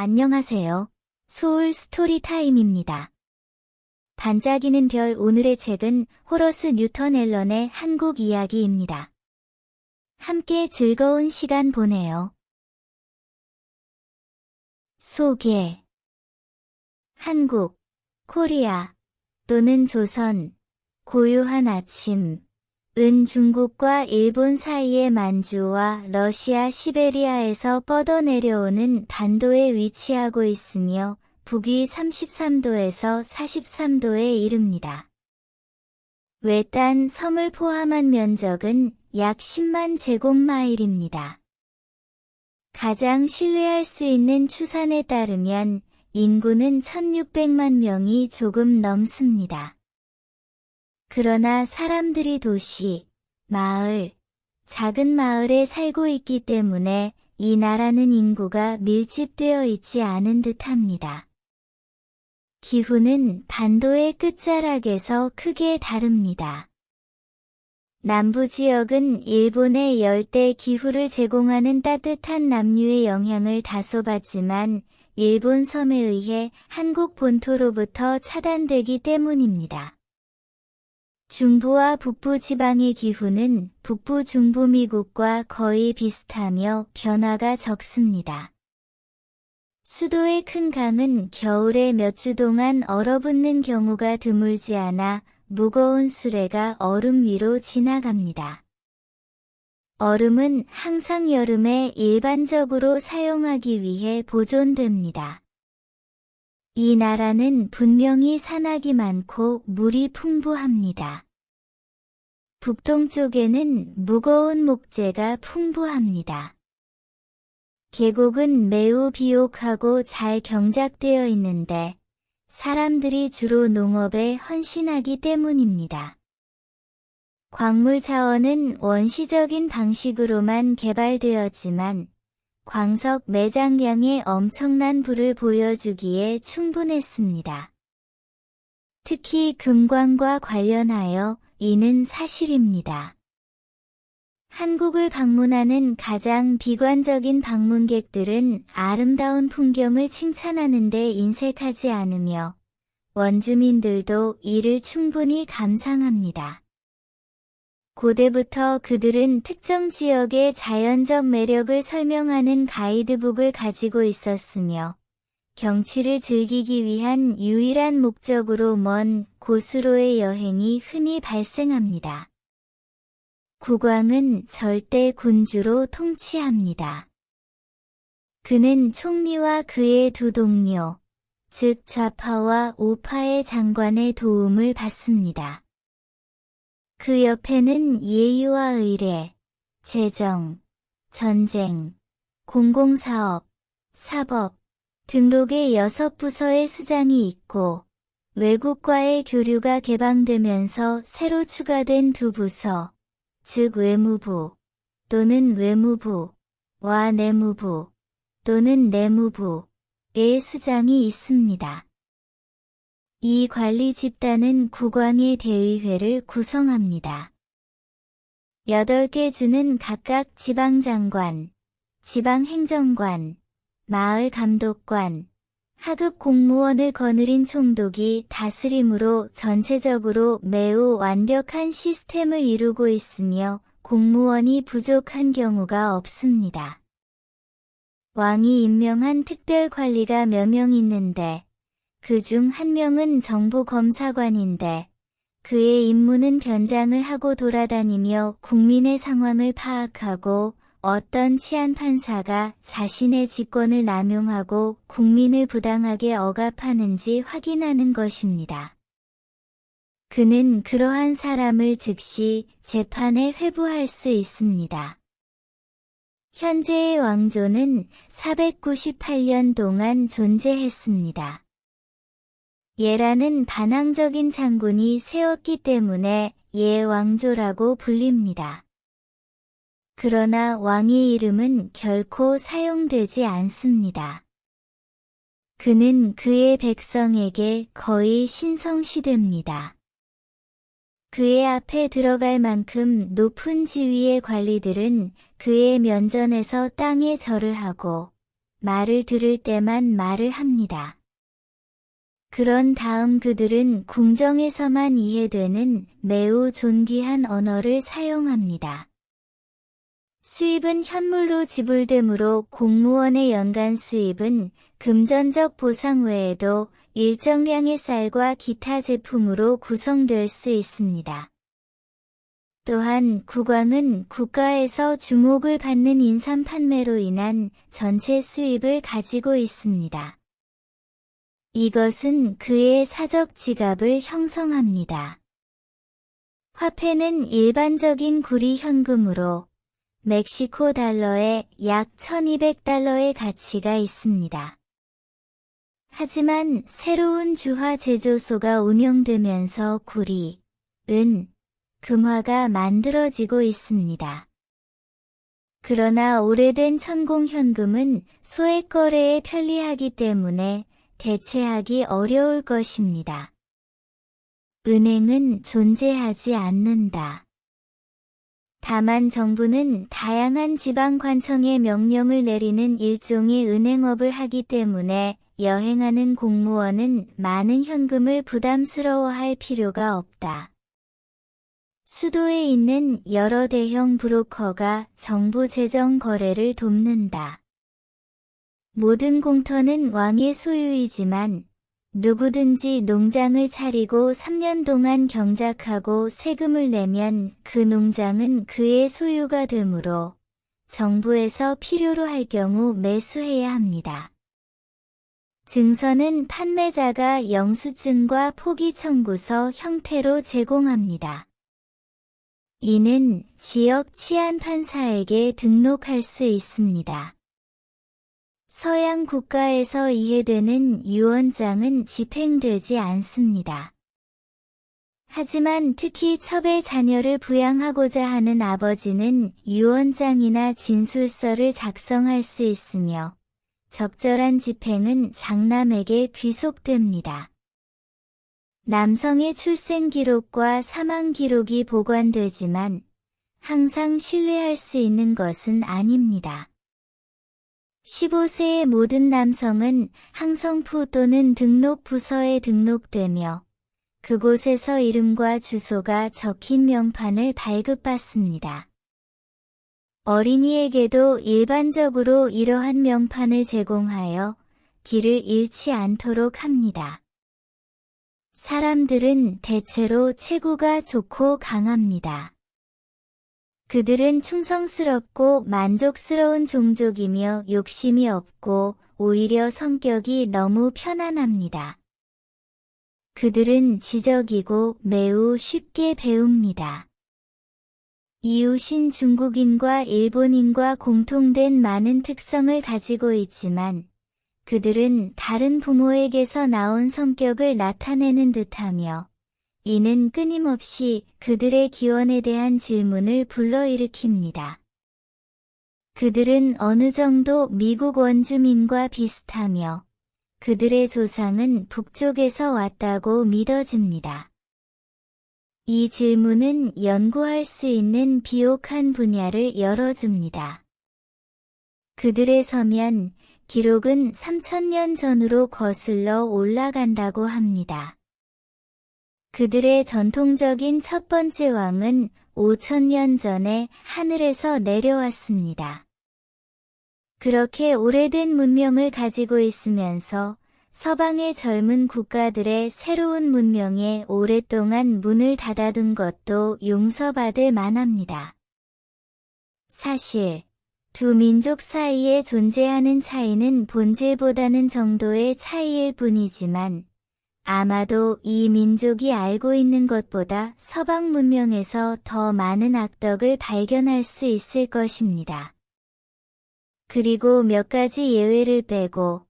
안녕하세요. 소울 스토리 타임입니다. 반짝이는 별 오늘의 책은 호러스 뉴턴 앨런의 한국 이야기입니다. 함께 즐거운 시간 보내요. 소개 한국, 코리아 또는 조선, 고요한 아침, 은 중국과 일본 사이의 만주와 러시아 시베리아에서 뻗어내려오는 반도에 위치하고 있으며 북위 33도에서 43도에 이릅니다. 외딴 섬을 포함한 면적은 약 10만 제곱마일입니다. 가장 신뢰할 수 있는 추산에 따르면 인구는 1600만 명이 조금 넘습니다. 그러나 사람들이 도시, 마을, 작은 마을에 살고 있기 때문에 이 나라는 인구가 밀집되어 있지 않은 듯합니다. 기후는 반도의 끝자락에서 크게 다릅니다. 남부 지역은 일본의 열대 기후를 제공하는 따뜻한 남류의 영향을 다소 받지만 일본 섬에 의해 한국 본토로부터 차단되기 때문입니다. 중부와 북부 지방의 기후는 북부 중부 미국과 거의 비슷하며 변화가 적습니다. 수도의 큰 강은 겨울에 몇 주 동안 얼어붙는 경우가 드물지 않아 무거운 수레가 얼음 위로 지나갑니다. 얼음은 항상 여름에 일반적으로 사용하기 위해 보존됩니다. 이 나라는 분명히 산악이 많고 물이 풍부합니다. 북동쪽에는 무거운 목재가 풍부합니다. 계곡은 매우 비옥하고 잘 경작되어 있는데 사람들이 주로 농업에 헌신하기 때문입니다. 광물 자원은 원시적인 방식으로만 개발되었지만 광석 매장량의 엄청난 부를 보여주기에 충분했습니다. 특히 금광과 관련하여 이는 사실입니다. 한국을 방문하는 가장 비관적인 방문객들은 아름다운 풍경을 칭찬하는데 인색하지 않으며 원주민들도 이를 충분히 감상합니다. 고대부터 그들은 특정 지역의 자연적 매력을 설명하는 가이드북을 가지고 있었으며 경치를 즐기기 위한 유일한 목적으로 먼 곳으로의 여행이 흔히 발생합니다. 국왕은 절대 군주로 통치합니다. 그는 총리와 그의 두 동료, 즉 좌파와 우파의 장관의 도움을 받습니다. 그 옆에는 예의와 의례, 재정, 전쟁, 공공사업, 사법, 등록의 여섯 부서의 수장이 있고 외국과의 교류가 개방되면서 새로 추가된 두 부서, 즉 외무부 또는 외무부와 내무부 또는 내무부의 수장이 있습니다. 이 관리 집단은 국왕의 대의회를 구성합니다. 8개 주는 각각 지방장관, 지방행정관, 마을감독관, 하급 공무원을 거느린 총독이 다스림으로 전체적으로 매우 완벽한 시스템을 이루고 있으며 공무원이 부족한 경우가 없습니다. 왕이 임명한 특별관리가 몇 명 있는데 그 중 한 명은 정부검사관인데 그의 임무는 변장을 하고 돌아다니며 국민의 상황을 파악하고 어떤 치안 판사가 자신의 직권을 남용하고 국민을 부당하게 억압하는지 확인하는 것입니다. 그는 그러한 사람을 즉시 재판에 회부할 수 있습니다. 현재의 왕조는 498년 동안 존재했습니다. 예라는 반항적인 장군이 세웠기 때문에 예 왕조라고 불립니다. 그러나 왕의 이름은 결코 사용되지 않습니다. 그는 그의 백성에게 거의 신성시됩니다. 그의 앞에 들어갈 만큼 높은 지위의 관리들은 그의 면전에서 땅에 절을 하고 말을 들을 때만 말을 합니다. 그런 다음 그들은 궁정에서만 이해되는 매우 존귀한 언어를 사용합니다. 수입은 현물로 지불되므로 공무원의 연간 수입은 금전적 보상 외에도 일정량의 쌀과 기타 제품으로 구성될 수 있습니다. 또한 국왕은 국가에서 주목을 받는 인삼 판매로 인한 전체 수입을 가지고 있습니다. 이것은 그의 사적 지갑을 형성합니다. 화폐는 일반적인 구리 현금으로 멕시코 달러에 약 1200달러의 가치가 있습니다. 하지만 새로운 주화 제조소가 운영되면서 구리, 은, 금화가 만들어지고 있습니다. 그러나 오래된 천공현금은 소액 거래에 편리하기 때문에 대체하기 어려울 것입니다. 은행은 존재하지 않는다. 다만 정부는 다양한 지방관청의 명령을 내리는 일종의 은행업을 하기 때문에 여행하는 공무원은 많은 현금을 부담스러워할 필요가 없다. 수도에 있는 여러 대형 브로커가 정부 재정 거래를 돕는다. 모든 공터는 왕의 소유이지만 누구든지 농장을 차리고 3년 동안 경작하고 세금을 내면 그 농장은 그의 소유가 되므로 정부에서 필요로 할 경우 매수해야 합니다. 증서는 판매자가 영수증과 포기 청구서 형태로 제공합니다. 이는 지역 치안 판사에게 등록할 수 있습니다. 서양 국가에서 이해되는 유언장은 집행되지 않습니다. 하지만 특히 첩의 자녀를 부양하고자 하는 아버지는 유언장이나 진술서를 작성할 수 있으며 적절한 집행은 장남에게 귀속됩니다. 남성의 출생 기록과 사망 기록이 보관되지만 항상 신뢰할 수 있는 것은 아닙니다. 15세의 모든 남성은 항성부 또는 등록 부서에 등록되며 그곳에서 이름과 주소가 적힌 명판을 발급받습니다. 어린이에게도 일반적으로 이러한 명판을 제공하여 길을 잃지 않도록 합니다. 사람들은 대체로 체구가 좋고 강합니다. 그들은 충성스럽고 만족스러운 종족이며 욕심이 없고 오히려 성격이 너무 편안합니다. 그들은 지적이고 매우 쉽게 배웁니다. 이웃인 중국인과 일본인과 공통된 많은 특성을 가지고 있지만 그들은 다른 부모에게서 나온 성격을 나타내는 듯하며 이는 끊임없이 그들의 기원에 대한 질문을 불러일으킵니다. 그들은 어느 정도 미국 원주민과 비슷하며 그들의 조상은 북쪽에서 왔다고 믿어집니다. 이 질문은 연구할 수 있는 비옥한 분야를 열어줍니다. 그들의 서면, 기록은 3천년 전으로 거슬러 올라간다고 합니다. 그들의 전통적인 첫 번째 왕은 5천년 전에 하늘에서 내려왔습니다. 그렇게 오래된 문명을 가지고 있으면서 서방의 젊은 국가들의 새로운 문명에 오랫동안 문을 닫아둔 것도 용서받을 만합니다. 사실, 두 민족 사이에 존재하는 차이는 본질보다는 정도의 차이일 뿐이지만 아마도 이 민족이 알고 있는 것보다 서방 문명에서 더 많은 악덕을 발견할 수 있을 것입니다. 그리고 몇 가지 예외를 빼고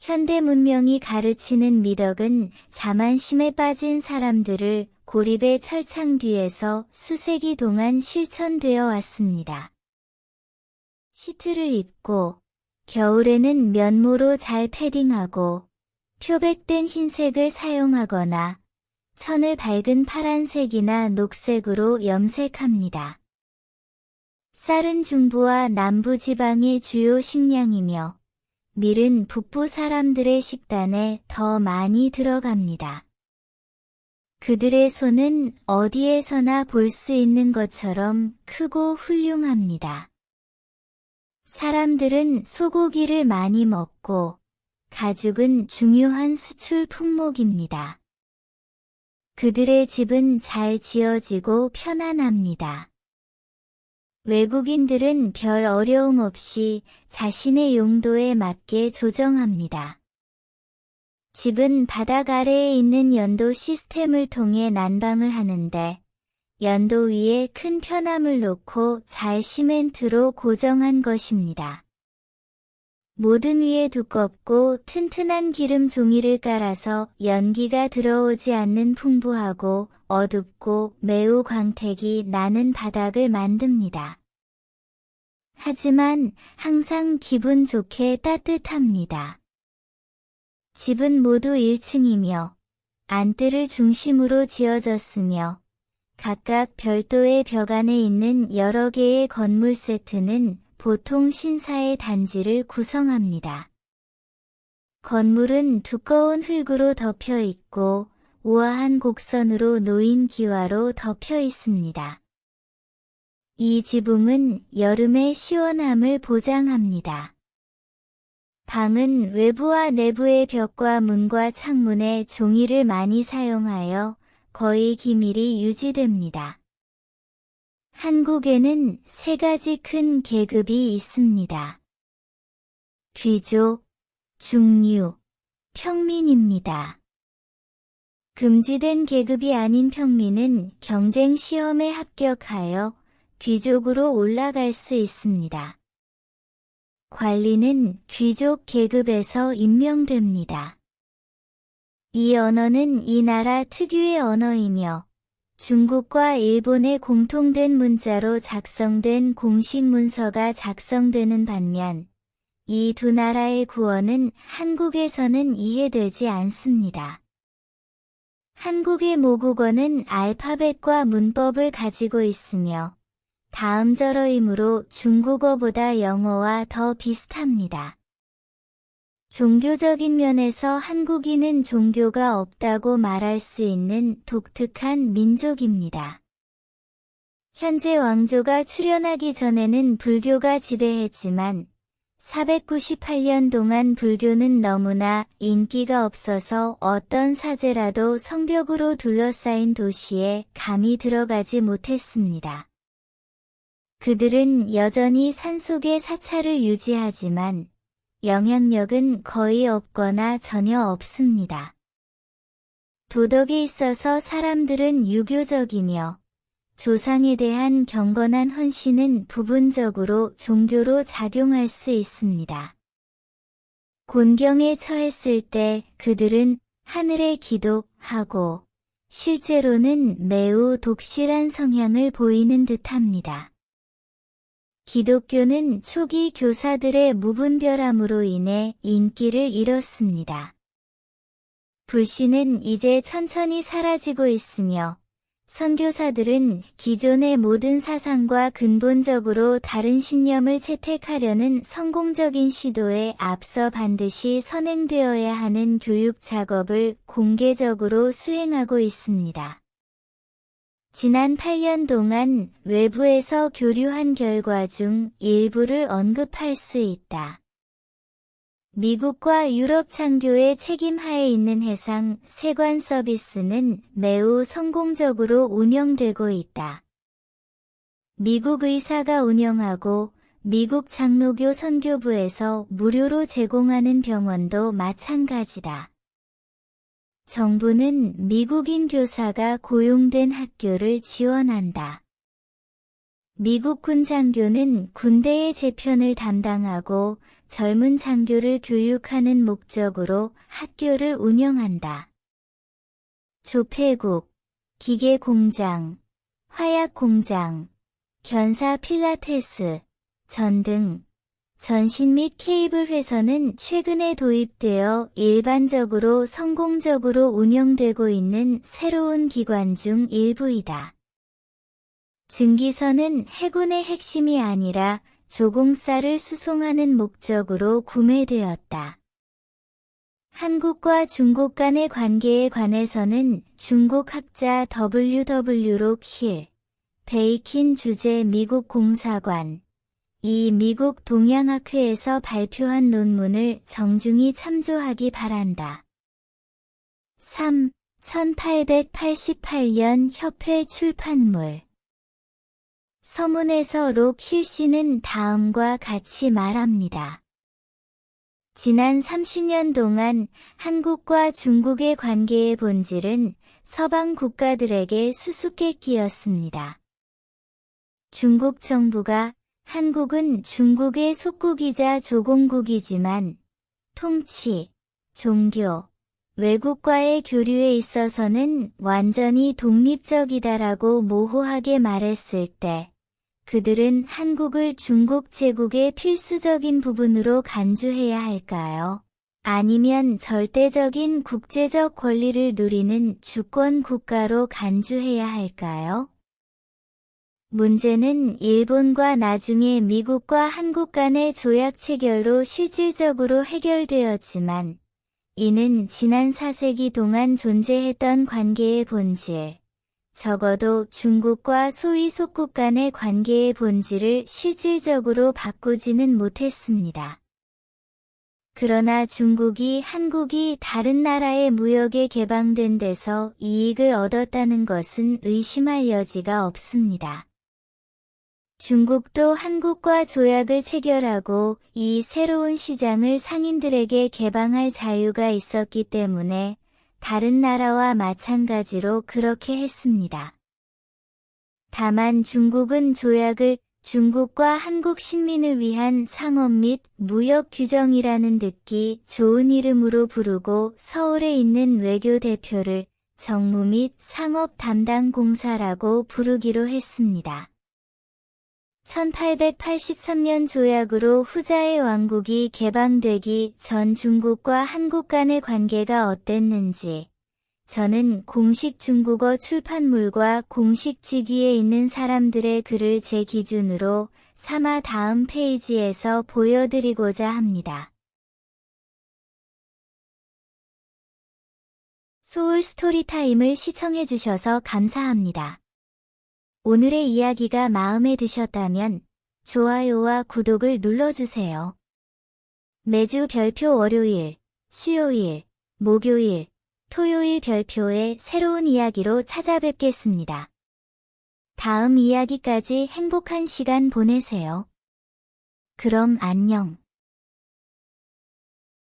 현대 문명이 가르치는 미덕은 자만심에 빠진 사람들을 고립의 철창 뒤에서 수세기 동안 실천되어 왔습니다. 시트를 입고 겨울에는 면모로 잘 패딩하고 표백된 흰색을 사용하거나 천을 밝은 파란색이나 녹색으로 염색합니다. 쌀은 중부와 남부 지방의 주요 식량이며 밀은 북부 사람들의 식단에 더 많이 들어갑니다. 그들의 손은 어디에서나 볼 수 있는 것처럼 크고 훌륭합니다. 사람들은 소고기를 많이 먹고 가죽은 중요한 수출 품목입니다. 그들의 집은 잘 지어지고 편안합니다. 외국인들은 별 어려움 없이 자신의 용도에 맞게 조정합니다. 집은 바닥 아래에 있는 연도 시스템을 통해 난방을 하는데 연도 위에 큰 편함을 놓고 잘 시멘트로 고정한 것입니다. 모든 위에 두껍고 튼튼한 기름 종이를 깔아서 연기가 들어오지 않는 풍부하고 어둡고 매우 광택이 나는 바닥을 만듭니다. 하지만 항상 기분 좋게 따뜻합니다. 집은 모두 1층이며 안뜰을 중심으로 지어졌으며 각각 별도의 벽 안에 있는 여러 개의 건물 세트는 보통 신사의 단지를 구성합니다. 건물은 두꺼운 흙으로 덮여 있고 우아한 곡선으로 놓인 기와로 덮여 있습니다. 이 지붕은 여름의 시원함을 보장합니다. 방은 외부와 내부의 벽과 문과 창문에 종이를 많이 사용하여 거의 기밀이 유지됩니다. 한국에는 세 가지 큰 계급이 있습니다. 귀족, 중류, 평민입니다. 금지된 계급이 아닌 평민은 경쟁 시험에 합격하여 귀족으로 올라갈 수 있습니다. 관리는 귀족 계급에서 임명됩니다. 이 언어는 이 나라 특유의 언어이며 중국과 일본의 공통된 문자로 작성된 공식 문서가 작성되는 반면 이 두 나라의 구어는 한국에서는 이해되지 않습니다. 한국의 모국어는 알파벳과 문법을 가지고 있으며 다음절어이므로 중국어보다 영어와 더 비슷합니다. 종교적인 면에서 한국인은 종교가 없다고 말할 수 있는 독특한 민족입니다. 현재 왕조가 출현하기 전에는 불교가 지배했지만 498년 동안 불교는 너무나 인기가 없어서 어떤 사제라도 성벽으로 둘러싸인 도시에 감히 들어가지 못했습니다. 그들은 여전히 산속의 사찰을 유지하지만 영향력은 거의 없거나 전혀 없습니다. 도덕에 있어서 사람들은 유교적이며 조상에 대한 경건한 헌신은 부분적으로 종교로 작용할 수 있습니다. 곤경에 처했을 때 그들은 하늘에 기도하고 실제로는 매우 독실한 성향을 보이는 듯합니다. 기독교는 초기 교사들의 무분별함으로 인해 인기를 잃었습니다. 불신은 이제 천천히 사라지고 있으며 선교사들은 기존의 모든 사상과 근본적으로 다른 신념을 채택하려는 성공적인 시도에 앞서 반드시 선행되어야 하는 교육 작업을 공개적으로 수행하고 있습니다. 지난 8년 동안 외부에서 교류한 결과 중 일부를 언급할 수 있다. 미국과 유럽 창교의 책임하에 있는 해상 세관 서비스는 매우 성공적으로 운영되고 있다. 미국 의사가 운영하고 미국 장로교 선교부에서 무료로 제공하는 병원도 마찬가지다. 정부는 미국인 교사가 고용된 학교를 지원한다. 미국 군 장교는 군대의 재편을 담당하고 젊은 장교를 교육하는 목적으로 학교를 운영한다. 조폐국, 기계공장, 화약공장, 견사 필라테스, 전 등, 전신 및 케이블 회선은 최근에 도입되어 일반적으로 성공적으로 운영되고 있는 새로운 기관 중 일부이다. 증기선은 해군의 핵심이 아니라 조공사를 수송하는 목적으로 구매되었다. 한국과 중국 간의 관계에 관해서는 중국 학자 W.W. 록힐, 베이킨 주재 미국 공사관, 이 미국 동양학회에서 발표한 논문을 정중히 참조하기 바란다. 3. 1888년 협회 출판물 서문에서 록 힐 씨는 다음과 같이 말합니다. 지난 30년 동안 한국과 중국의 관계의 본질은 서방 국가들에게 수수께끼였습니다. 중국 정부가 한국은 중국의 속국이자 조공국이지만 통치, 종교, 외국과의 교류에 있어서는 완전히 독립적이다라고 모호하게 말했을 때 그들은 한국을 중국 제국의 필수적인 부분으로 간주해야 할까요? 아니면 절대적인 국제적 권리를 누리는 주권 국가로 간주해야 할까요? 문제는 일본과 나중에 미국과 한국 간의 조약 체결로 실질적으로 해결되었지만 이는 지난 4세기 동안 존재했던 관계의 본질, 적어도 중국과 소위 속국 간의 관계의 본질을 실질적으로 바꾸지는 못했습니다. 그러나 중국이 한국이 다른 나라의 무역에 개방된 데서 이익을 얻었다는 것은 의심할 여지가 없습니다. 중국도 한국과 조약을 체결하고 이 새로운 시장을 상인들에게 개방할 자유가 있었기 때문에 다른 나라와 마찬가지로 그렇게 했습니다. 다만 중국은 조약을 중국과 한국 식민을 위한 상업 및 무역 규정이라는 듣기 좋은 이름으로 부르고 서울에 있는 외교 대표를 정무 및 상업 담당 공사라고 부르기로 했습니다. 1883년 조약으로 후자의 왕국이 개방되기 전 중국과 한국 간의 관계가 어땠는지 저는 공식 중국어 출판물과 공식 직위에 있는 사람들의 글을 제 기준으로 삼아 다음 페이지에서 보여드리고자 합니다. 소울 스토리타임을 시청해주셔서 감사합니다. 오늘의 이야기가 마음에 드셨다면 좋아요와 구독을 눌러주세요. 매주 별표 월요일, 수요일, 목요일, 토요일 별표의 새로운 이야기로 찾아뵙겠습니다. 다음 이야기까지 행복한 시간 보내세요. 그럼 안녕.